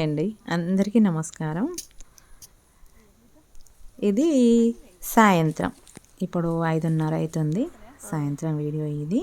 Hi అండి. అందరికీ నమస్కారం. ఇది సాయంత్రం. ఇప్పుడు ఐదున్నర అవుతుంది సాయంత్రం వీడియో ఇది.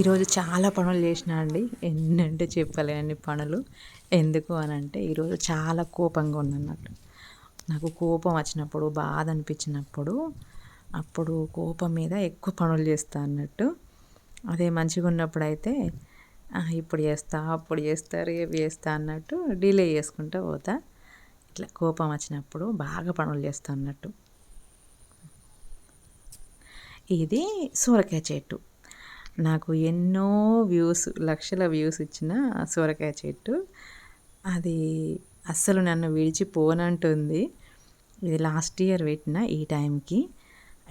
ఈరోజు చాలా పనులు చేసినా అండి. ఎన్నంటే చెప్పలేని పనులు. ఎందుకు అని అంటే ఈరోజు చాలా కోపంగా ఉందన్నట్టు. నాకు కోపం వచ్చినప్పుడు బాధ అనిపించినప్పుడు అప్పుడు కోపం మీద ఎక్కువ పనులు చేస్తా అన్నట్టు. అదే మంచిగా ఉన్నప్పుడు అయితే ఇప్పుడు చేస్తా అప్పుడు చేస్తా రేపు చేస్తా అన్నట్టు డిలే చేసుకుంటూ పోతా. ఇట్లా కోపం వచ్చినప్పుడు బాగా పనులు చేస్తా అన్నట్టు. ఇది సూరకాయ చెట్టు. నాకు ఎన్నో వ్యూస్ లక్షల వ్యూస్ ఇచ్చిన సూరకాయ చెట్టు. అది అస్సలు నన్ను విడిచిపోనంటుంది. ఇది లాస్ట్ ఇయర్ పెట్టిన ఈ టైంకి.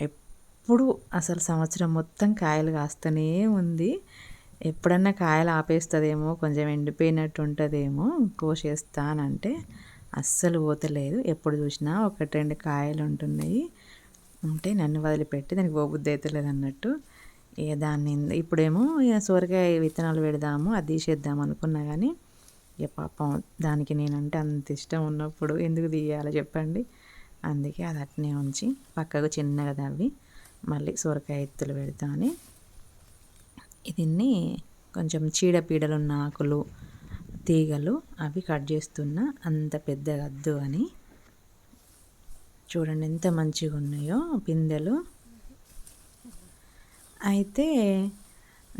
ఎప్పుడు అసలు సంవత్సరం మొత్తం కాయలు కాస్తూనే ఉంది. ఎప్పుడన్నా కాయలు ఆపేస్తుందేమో కొంచెం ఎండిపోయినట్టు ఉంటుందేమో కోసేస్తానంటే అస్సలు పోతలేదు ఎప్పుడు చూసినా ఒకటి రెండు కాయలు ఉంటున్నాయి ఉంటే నన్ను వదిలిపెట్టి దానికి పోబుద్ది అవుతలేదు అన్నట్టు. ఇక దాన్ని ఇప్పుడేమో ఇక సొరకాయ విత్తనాలు పెడదాము అది తీసేద్దాం అనుకున్నా కానీ ఇక పాపం దానికి నేనంటే అంత ఇష్టం ఉన్నప్పుడు ఎందుకు తీయాలో చెప్పండి. అందుకే అది అట్నే ఉంచి పక్కకు చిన్నగా తవ్వి మళ్ళీ సొరకాయ ఎత్తులు పెడతాని దీన్ని కొంచెం చీడపీడలు ఉన్న ఆకులు తీగలు అవి కట్ చేస్తున్న అంత పెద్ద వద్దు అని. చూడండి ఎంత మంచిగా ఉన్నాయో పిందెలు. అయితే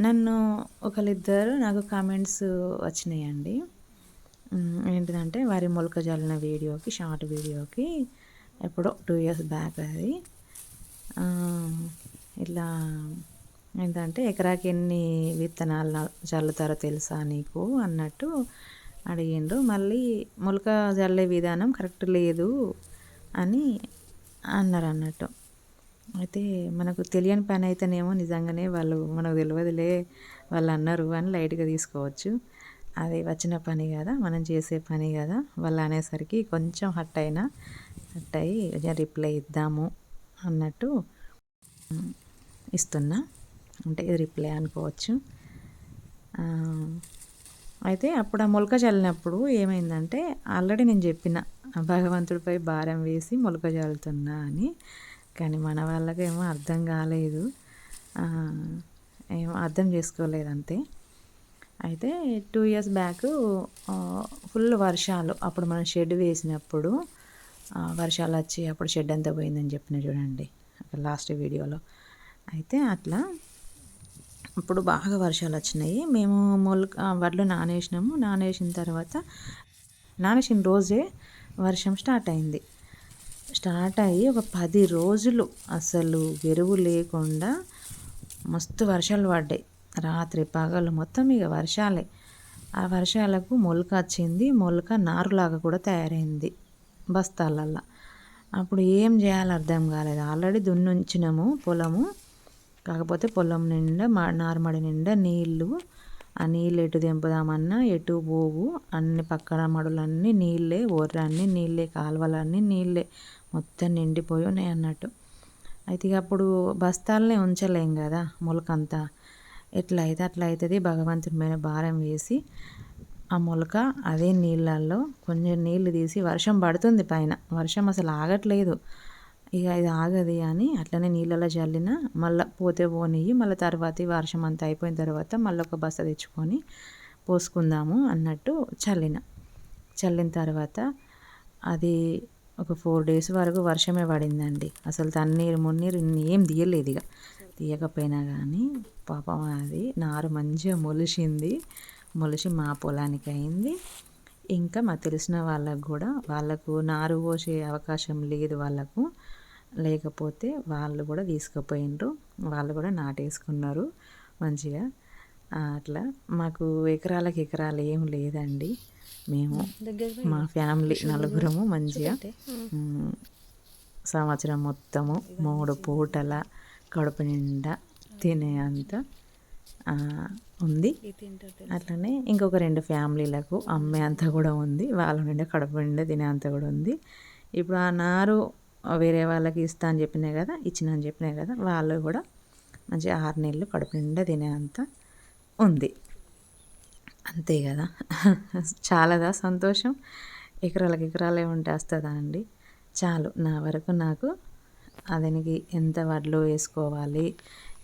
నన్ను ఒకరిద్దరు నాకు కామెంట్స్ వచ్చినాయండి. ఏంటిదంటే వారి మొలక జల్లిన వీడియోకి షార్ట్ వీడియోకి ఎప్పుడో టూ ఇయర్స్ బ్యాక్ అది. ఇలా ఇట్లా ఏంటంటే ఎకరాకి ఎన్ని విత్తనాలు చల్లుతారో తెలుసా నీకు అన్నట్టు అడిగిండ్రు మళ్ళీ మొలక చల్లే విధానం కరెక్ట్ లేదు అని అన్నారు అన్నట్టు. అయితే మనకు తెలియని పని అయితేనేమో నిజంగానే వాళ్ళు మనకు తెలియదులే వాళ్ళు అన్నారు అని లైట్గా తీసుకోవచ్చు. అది వచ్చిన పని కదా మనం చేసే పని కదా. వాళ్ళు అనేసరికి కొంచెం హట్ అయినా హట్ అయ్యి రిప్లై ఇద్దాము అన్నట్టు ఇస్తున్నా. అంటే ఇది రిప్లై అనుకోవచ్చు. అయితే అప్పుడు ఆ మొలక చల్లినప్పుడు ఏమైందంటే ఆల్రెడీ నేను చెప్పిన భగవంతుడిపై భారం వేసి మొలక చల్లుతున్నా అని. కానీ మన వాళ్ళకేమో అర్థం కాలేదు. ఏమో అర్థం చేసుకోలేదు అంతే. అయితే టూ ఇయర్స్ బ్యాక్ ఫుల్ వర్షాలు అప్పుడు మనం షెడ్ వేసినప్పుడు వర్షాలు వచ్చి అప్పుడు షెడ్ అంతా పోయిందని చెప్పిన చూడండి లాస్ట్ వీడియోలో. అయితే అట్లా అప్పుడు బాగా వర్షాలు వచ్చినాయి. మేము మొలక వడ్లు నానేసినాము. నానేసిన తర్వాత నానేసిన రోజే వర్షం స్టార్ట్ అయింది. స్టార్ట్ అయ్యి ఒక పది రోజులు అసలు ఎరువు లేకుండా మస్తు వర్షాలు పడ్డాయి. రాత్రి పగలు మొత్తం ఇక వర్షాలే. ఆ వర్షాలకు మొలక వచ్చింది. మొలక నారులాగా కూడా తయారైంది బస్తాలల్లో. అప్పుడు ఏం చేయాలో అర్థం కాలేదు. ఆల్రెడీ దున్నుంచినాము పొలము. కాకపోతే పొలం నిండా మా నార్మడి నిండా నీళ్ళు ఆ నీళ్ళు ఎటు దింపుదామన్నా ఎటు పోవు అన్ని పక్కన మడులన్నీ నీళ్ళే ఓర్రన్నీ నీళ్ళే కాలువలన్నీ నీళ్ళే మొత్తం నిండిపోయి ఉన్నాయి అన్నట్టు. అయితే ఇక అప్పుడు బస్తాలనే ఉంచలేం కదా మొలకంతా. ఎట్లా అయితే అట్లా అవుతుంది భగవంతుడి మీద భారం వేసి ఆ మొలక అదే నీళ్ళల్లో కొంచెం నీళ్ళు తీసి వర్షం పడుతుంది పైన. వర్షం అసలు ఆగట్లేదు. ఇక ఇది ఆగది అని అట్లనే నీళ్ళలో చల్లిన మళ్ళీ పోతే పోనియ్యి మళ్ళీ తర్వాత వర్షం అంతా అయిపోయిన తర్వాత మళ్ళీ ఒక బస్త తెచ్చుకొని పోసుకుందాము అన్నట్టు చల్లిన. చల్లిన తర్వాత అది ఒక ఫోర్ డేస్ వరకు వర్షమే పడిందండి. అసలు తన్నీరు మున్నీరు ఏం తీయలేదు ఇక. తీయకపోయినా కానీ పాపం అది నారు మంచిగా మొలిసింది. మొలిసి మా పొలానికి అయింది. ఇంకా మాకు తెలిసిన వాళ్ళకు కూడా వాళ్ళకు నారు పోసే అవకాశం లేదు వాళ్ళకు. లేకపోతే వాళ్ళు కూడా తీసుకుపోయినరు వాళ్ళు కూడా నాటేసుకున్నారు మంచిగా. అట్లా మాకు ఎకరాలకు ఎకరాలు ఏం లేదండి. మేము మా ఫ్యామిలీ నలుగురము మంచిగా. సంవత్సరం మొత్తము మూడు పూటల కడుపు నిండా తినే అంత ఉంది. అట్లనే ఇంకొక రెండు ఫ్యామిలీలకు అమ్మే అంత కూడా ఉంది. వాళ్ళ నిండా కడుపు నిండా తినే అంత కూడా ఉంది. ఇప్పుడు ఆ నారు వేరే వాళ్ళకి ఇస్తా అని చెప్పినా కదా ఇచ్చిన అని చెప్పినా కదా వాళ్ళు కూడా మంచిగా ఆరు నెలలు కడుపు నిండా తినేంత ఉంది. అంతే కదా. చాలాదా సంతోషం? ఎకరాలకు ఎకరాలే ఉంటే వస్తుందా అండి చాలు నా వరకు నాకు అతనికి ఎంత వడ్లు వేసుకోవాలి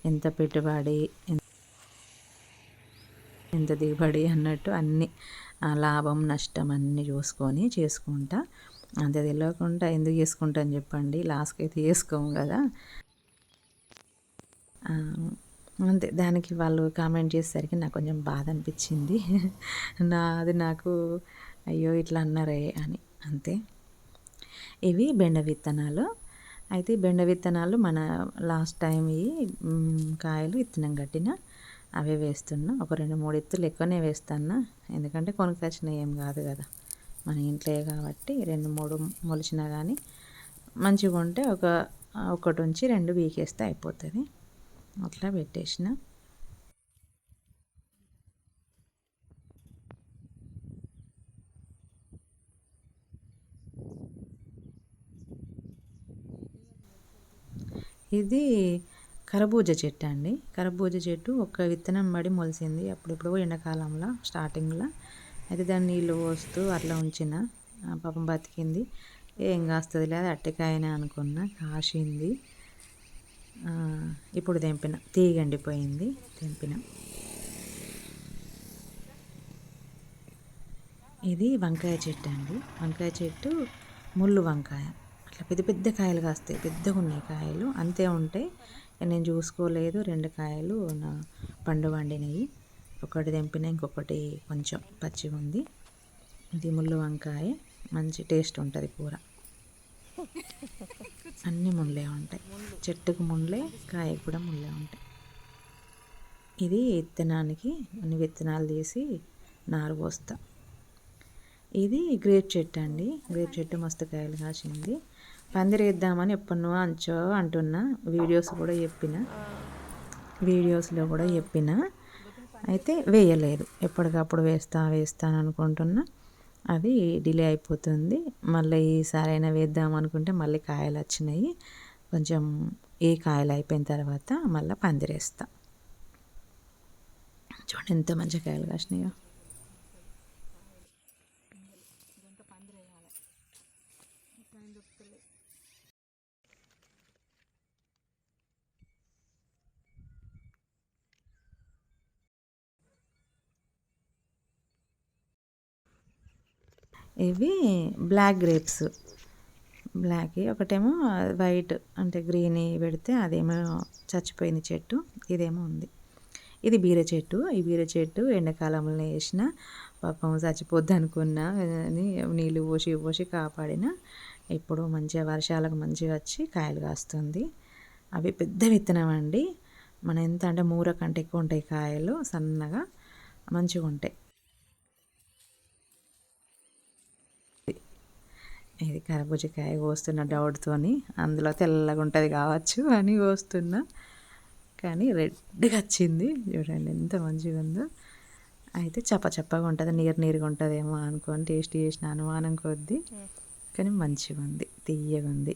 ఎంత పెట్టుబడి ఎంత దిగుబడి అన్నట్టు అన్ని లాభం నష్టం అన్నీ చూసుకొని చేసుకుంటా. అంత తెలియకుండా ఎందుకు చేసుకుంటాను చెప్పండి. లాస్ట్కి అయితే చేసుకోము కదా. అంతే దానికి వాళ్ళు కామెంట్ చేసేసరికి నాకు కొంచెం బాధ అనిపించింది. నా అది నాకు అయ్యో ఇట్లా అన్నారే అని అంతే. ఇవి బెండ విత్తనాలు. అయితే బెండ విత్తనాలు మన లాస్ట్ టైం ఈ కాయలు విత్తనం కట్టిన అవే వేస్తున్నా. ఒక రెండు మూడు ఎత్తులు ఎక్కువనే వేస్తాను ఎందుకంటే కొనుకొచ్చినవి ఏం కాదు కదా. మన ఇంట్లో కాబట్టి రెండు మూడు మొలిచినా కానీ మంచిగా ఉంటే ఒక ఒకటి ఉంచి రెండు వీకేస్తే అయిపోతుంది. అట్లా పెట్టేసిన. ఇది కరబూజ చెట్టు అండి. కరబూజ చెట్టు ఒక విత్తనం పడి మొలిసింది అప్పుడెప్పుడు ఎండాకాలంలో స్టార్టింగ్లో. అయితే దాన్ని నీళ్ళు పోస్తూ అట్లా ఉంచిన. పాపం బతికింది. ఏం కాస్తుంది లేదు అట్టకాయనే అనుకున్నా. కాసింది ఇప్పుడు తెంపిన. తీగండిపోయింది తెంపిన. ఇది వంకాయ చెట్టు అండి. వంకాయ చెట్టు ముళ్ళు వంకాయ. అట్లా పెద్ద పెద్ద కాయలు కాస్తాయి. పెద్దగా ఉన్నాయి కాయలు. అంతే ఉంటాయి నేను చూసుకోలేదు. రెండు కాయలు నా పండు వండినవి ఒకటి తెంపిన ఇంకొకటి కొంచెం పచ్చి ఉంది. ఇది ముళ్ళు వంకాయ. మంచి టేస్ట్ ఉంటుంది కూర. అన్నీ ముళ్ళే ఉంటాయి. చెట్టుకు ముళ్ళే కాయ కూడా ముళ్ళే ఉంటాయి. ఇది విత్తనానికి అన్ని విత్తనాలు తీసి నారు పోస్తా. ఇది గ్రేప్ చెట్టు అండి. గ్రేప్ చెట్టు మస్తు కాయలు కాసింది. పందిరేద్దామని ఎప్పటినో అంచో అంటున్నా. వీడియోస్ కూడా చెప్పిన. వీడియోస్లో కూడా చెప్పిన. అయితే వేయలేదు. ఎప్పటికప్పుడు వేస్తా వేస్తాను అనుకుంటున్నా. అది డిలే అయిపోతుంది. మళ్ళీ ఈసారి అయినా వేద్దాం అనుకుంటే మళ్ళీ కాయలు వచ్చినాయి. కొంచెం ఏ కాయలు అయిపోయిన తర్వాత మళ్ళీ పందిరేస్తా. చూడండి ఎంత మంచి కాయలు కాసినాయో. ఇవి బ్లాక్ గ్రేప్స్. బ్లాక్ ఒకటేమో వైట్ అంటే గ్రీన్ పెడితే అదేమో చచ్చిపోయింది చెట్టు ఇదేమో ఉంది. ఇది బీర చెట్టు. ఈ బీర చెట్టు ఎండాకాలంలో వేసిన పాపం చచ్చిపోద్ది అనుకున్నా నీళ్ళు పోసి పోసి కాపాడిన ఇప్పుడు మంచిగా వర్షాలకు మంచిగా వచ్చి కాయలు కాస్తుంది. అవి పెద్ద విత్తనం అండి. మన ఎంత అంటే మూర కంటే ఎక్కువ ఉంటాయి కాయలు సన్నగా మంచిగా ఉంటాయి. ఇది కరబుజకాయ కోస్తున్న డౌట్తోని అందులో తెల్లగా ఉంటుంది కావచ్చు అని కోస్తున్నా. కానీ రెడ్గా వచ్చింది. చూడండి ఎంత మంచిగా ఉందో. అయితే చప్ప చప్పగా ఉంటుంది నీరు నీరుగా ఉంటుందేమో అనుకొని టేస్ట్ చేసిన అనుమానం కొద్దీ కానీ మంచిగా ఉంది తీయగా ఉంది.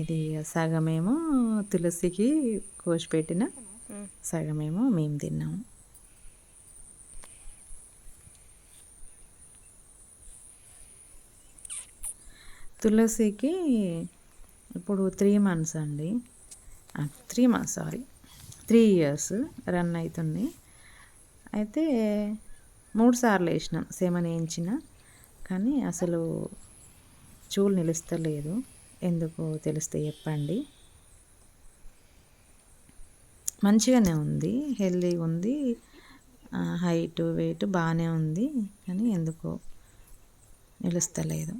ఇది సగమేమో తులసికి కోసి పెట్టిన సగమేమో మేము తిన్నాము. తులసికి ఇప్పుడు త్రీ మంత్స్ అండి. Three months sorry three years run అవుతుంది అయితే మూడు సార్లు వేసినాం సేమని వేయించిన. కానీ అసలు చూలు నిలుస్తలేదు. ఎందుకు తెలిస్తే చెప్పండి. మంచిగానే ఉంది హెల్దీగా ఉంది. హైట్ వెయిట్ బాగానే ఉంది. కానీ ఎందుకో నిలుస్తలేదు.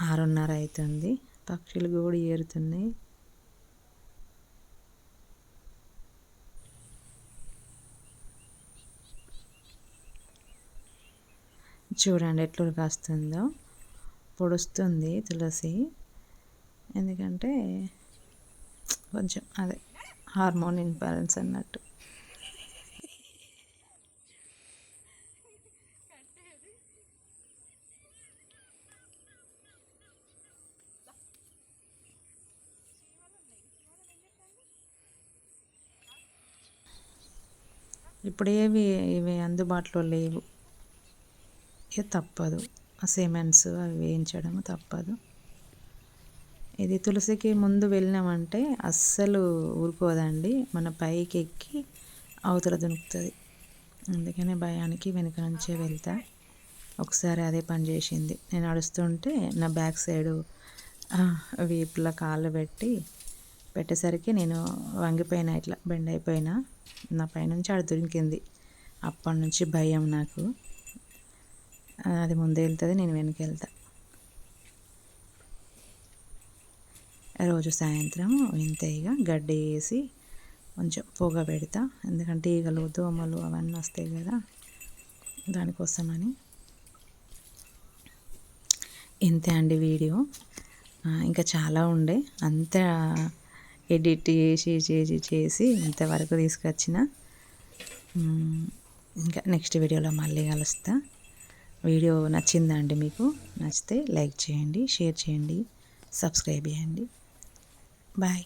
ఆరున్నర అవుతుంది పక్షులు కూడా ఏరుతున్నాయి. చూడండి ఎట్లా కాస్తుందో. పొడుస్తుంది తులసి. ఎందుకంటే కొంచెం అదే హార్మోన్ ఇన్బ్యాలెన్స్ అన్నట్టు. ఇప్పుడు ఏవి ఇవి అందుబాటులో లేవు. ఇది తప్పదు. ఆ సిమెంట్స్ అవి వేయించడం తప్పదు. ఇది తులసికి ముందు వెళ్ళినామంటే అస్సలు ఊరుకోదండి. మన పైకి ఎక్కి అవతల దునుకుతుంది. అందుకనే భయానికి వెనుక నుంచే వెళ్తా. ఒకసారి అదే పని చేసింది. నేను నడుస్తుంటే నా బ్యాక్ సైడు వీపుల కాళ్ళు పెట్టి పెట్టేసరికి నేను వంగిపోయినా ఇట్లా బెండ్ అయిపోయినా నా పైనుంచి ఆడ దొరికింది. అప్పటి నుంచి భయం నాకు. అది ముందే వెళ్తుంది నేను వెనకెళ్తా రోజు సాయంత్రం ఇంతేగా గడ్డి వేసి కొంచెం పొగ పెడతా. ఎందుకంటే ఈగలు దోమలు అవన్నీ వస్తాయి కదా దానికోసమని. ఇంతే అండి వీడియో. ఇంకా చాలా ఉండే. అంత ఎడిట్ చేసి చేసి చేసి ఇంతవరకు తీసుకొచ్చిన. ఇంకా నెక్స్ట్ వీడియోలో మళ్ళీ కలుస్తా. వీడియో నచ్చిందండి మీకు నచ్చితే లైక్ చేయండి షేర్ చేయండి సబ్స్క్రైబ్ చేయండి. బాయ్.